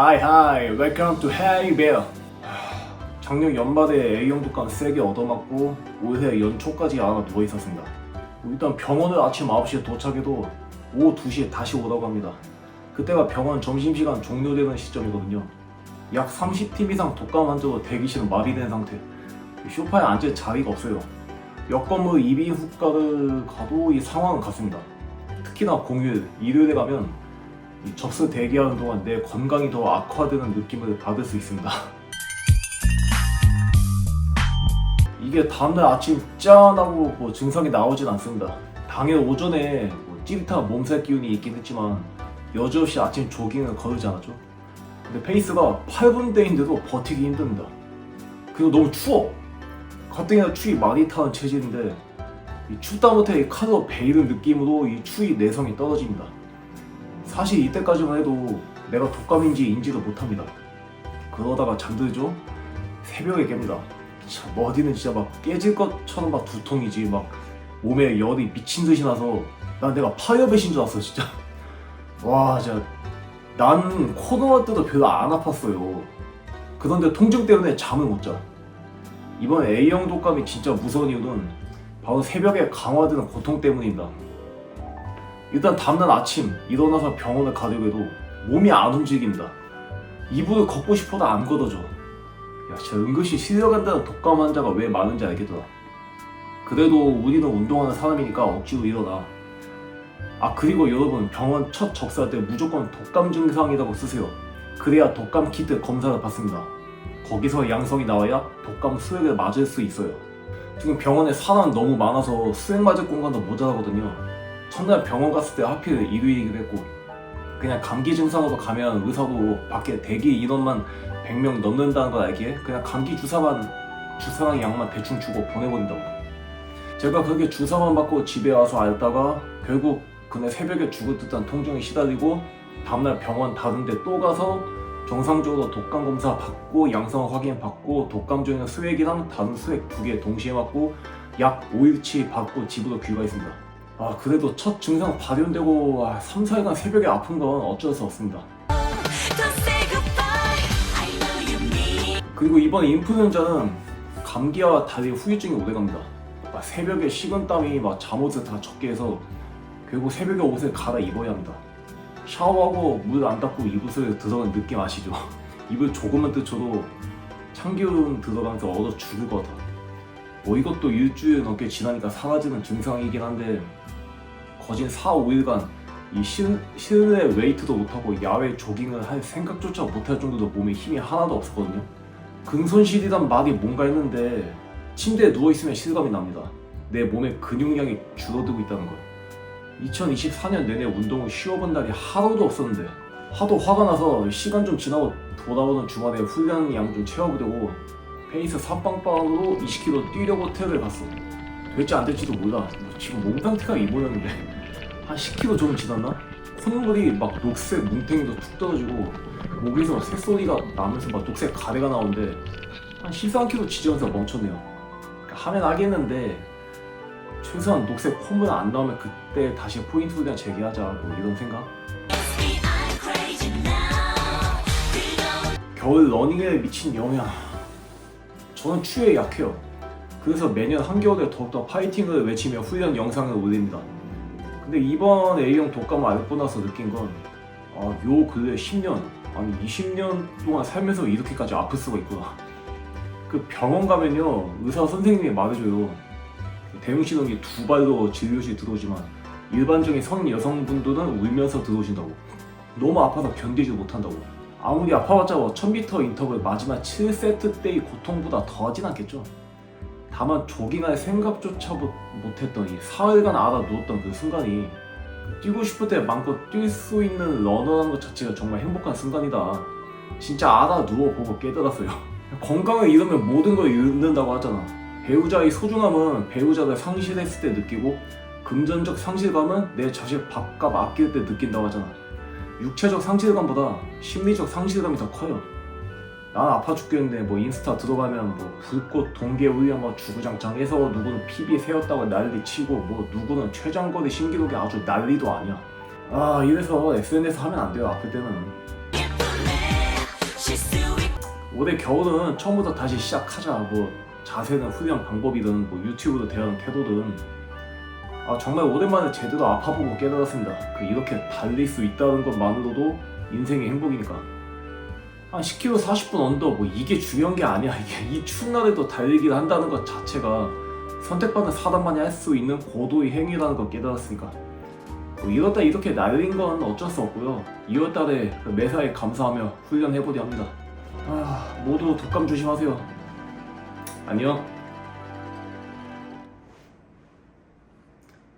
Hi hi, welcome to Harry Bear. 작년 연말에 A형 독감 세게 얻어맞고 올해 연초까지 알아 누워 있었습니다. 일단 병원을 아침 9시에 도착해도 오후 2시에 다시 오라고 합니다. 그때가 병원 점심시간 종료되는 시점이거든요. 약 30팀 이상 독감 환자로 대기실은 마비된 상태. 쇼파에 앉을 자리가 없어요. 여건물 이비 후과를 가도 이 상황은 같습니다. 특히나 공휴일, 일요일에 가면 이 접수 대기하는 동안 내 건강이 더 악화되는 느낌을 받을 수 있습니다. 이게 다음날 아침 짠하고 뭐 증상이 나오진 않습니다. 당일 오전에 뭐 찌릿한 몸살 기운이 있긴 했지만 여지없이 아침 조깅을 거르지 않았죠. 근데 페이스가 8분대인데도 버티기 힘듭니다. 그리고 너무 추워. 가뜩이나 추위 많이 타는 체질인데 이 춥다 못해 이 칼로 베이는 느낌으로 이 추위 내성이 떨어집니다. 사실 이때까지만 해도 내가 독감인지 인지도 못합니다. 그러다가 잠들죠? 새벽에 깹니다. 참, 머리는 진짜 막 깨질 것처럼 막 두통이지 막 몸에 열이 미친 듯이 나서 난 내가 파이어벳인 줄 알았어 진짜. 와 진짜 난 코로나 때도 별로 안 아팠어요. 그런데 통증 때문에 잠을 못 자. 이번 A형 독감이 진짜 무서운 이유는 바로 새벽에 강화되는 고통 때문입니다. 일단 다음날 아침 일어나서 병원을 가려고 해도 몸이 안 움직입니다. 이불을 걷고 싶어도 안 걷어져. 야, 진짜 은근히 실려간다는 독감 환자가 왜 많은지 알겠더라. 그래도 우리는 운동하는 사람이니까 억지로 일어나. 아 그리고 여러분 병원 첫 접수할 때 무조건 독감 증상이라고 쓰세요. 그래야 독감 키트 검사를 받습니다. 거기서 양성이 나와야 독감 수액을 맞을 수 있어요. 지금 병원에 사람 너무 많아서 수액 맞을 공간도 모자라거든요. 첫날 병원 갔을 때 하필 일요일이기도 했고 그냥 감기 증상으로 가면 의사도 밖에 대기 인원만 100명 넘는다는 걸 알기에 그냥 감기 주사만 주사랑 약만 대충 주고 보내버린다고 제가 그렇게 주사만 받고 집에 와서 앓다가 결국 그날 새벽에 죽을 듯한 통증에 시달리고 다음날 병원 다른데 또 가서 정상적으로 독감 검사 받고 양성 확인 받고 독감 중에 수액이랑 다른 수액 두 개 동시에 맞고 약 5일치 받고 집으로 귀가했습니다. 아 그래도 첫 증상 발현되고 아, 3, 4일간 새벽에 아픈 건 어쩔 수 없습니다. 그리고 이번 인플루엔자는 감기와 달리 후유증이 오래갑니다. 막 새벽에 식은땀이 막 잠옷을 다 젖게 해서 결국 새벽에 옷을 갈아 입어야 합니다. 샤워하고 물 안 닦고 이붓을 들어간 느낌 아시죠? 입을 조금만 뜯혀도 참기름 들어가면서 얼어 죽을 것 같아. 뭐 이것도 일주일 넘게 지나니까 사라지는 증상이긴 한데 거진 4, 5일간 이 실, 실내 웨이트도 못하고 야외 조깅을 할 생각조차 못할 정도로 몸에 힘이 하나도 없었거든요. 근손실이란 말이 뭔가 했는데 침대에 누워있으면 실감이 납니다. 내 몸의 근육량이 줄어들고 있다는 걸. 2024년 내내 운동을 쉬어본 날이 하루도 없었는데 하도 화가 나서 시간 좀 지나고 돌아오는 주말에 훈련 양 좀 채워보려고 페이스 삽빵빵으로 20km 뛰려고 호텔을 갔어. 될지 안 될지도 몰라. 뭐 지금 몸 상태가 이 모양인데 한 10km 좀 지났나? 콧물이 막 녹색 뭉탱이도 툭 떨어지고 목에서 새소리가 나면서 막 녹색 가래가 나오는데 한 13km 지점에서 멈췄네요. 그러니까 하면 하겠는데 최소한 녹색 콧물 안 나오면 그때 다시 포인트 훈련 재개하자 뭐 이런 생각? 겨울 러닝에 미친 영양. 저는 추위에 약해요. 그래서 매년 한겨울에 더욱더 파이팅을 외치며 훈련 영상을 올립니다. 근데 이번 A형 독감을 앓고 나서 느낀 건, 아, 요 근래 10년, 아니 20년 동안 살면서 이렇게까지 아플 수가 있구나. 그 병원 가면요, 의사 선생님이 말해줘요. 대형 신호기 두 발로 진료실 들어오지만, 일반적인 성 여성분들은 울면서 들어오신다고. 너무 아파서 견디지 못한다고. 아무리 아파봤자 뭐 1000m 인터벌 마지막 7세트 때의 고통보다 더하진 않겠죠. 다만 조깅할 생각조차 못, 못했던 이 사흘간 알아 누웠던 그 순간이 뛰고 싶을 때 마음껏 뛸 수 있는 러너라는 것 자체가 정말 행복한 순간이다. 진짜 알아 누워 보고 깨달았어요. 건강을 잃으면 모든 걸 잃는다고 하잖아. 배우자의 소중함은 배우자가 상실했을 때 느끼고 금전적 상실감은 내 자식 밥값 아낄 때 느낀다고 하잖아. 육체적 상실감보다 심리적 상실감이 더 커요. 난 아파 죽겠는데 뭐 인스타 들어가면 뭐 불꽃 동계 훈련 뭐 주구장창 해서 누구는 PB 세웠다고 난리 치고 뭐 누구는 최장거리 신기록이 아주 난리도 아니야. 아 이래서 SNS 하면 안 돼요 아플 때는. 올해 겨울은 처음부터 다시 시작하자. 뭐 자세는 훈련 방법이든 뭐 유튜브로 대하는 태도든 아 정말 오랜만에 제대로 아파보고 깨달았습니다. 그 이렇게 달릴 수 있다는 것만으로도 인생의 행복이니까. 한 10km 40분 언더 뭐 이게 중요한 게 아니야. 이게 이 추운 날에도 달리기를 한다는 것 자체가 선택받는 사람만이 할 수 있는 고도의 행위라는 걸 깨달았으니까. 뭐 이렇다 이렇게 날린 건 어쩔 수 없고요. 2월달에 그 매사에 감사하며 훈련해보려 합니다. 아 모두 독감 조심하세요. 안녕.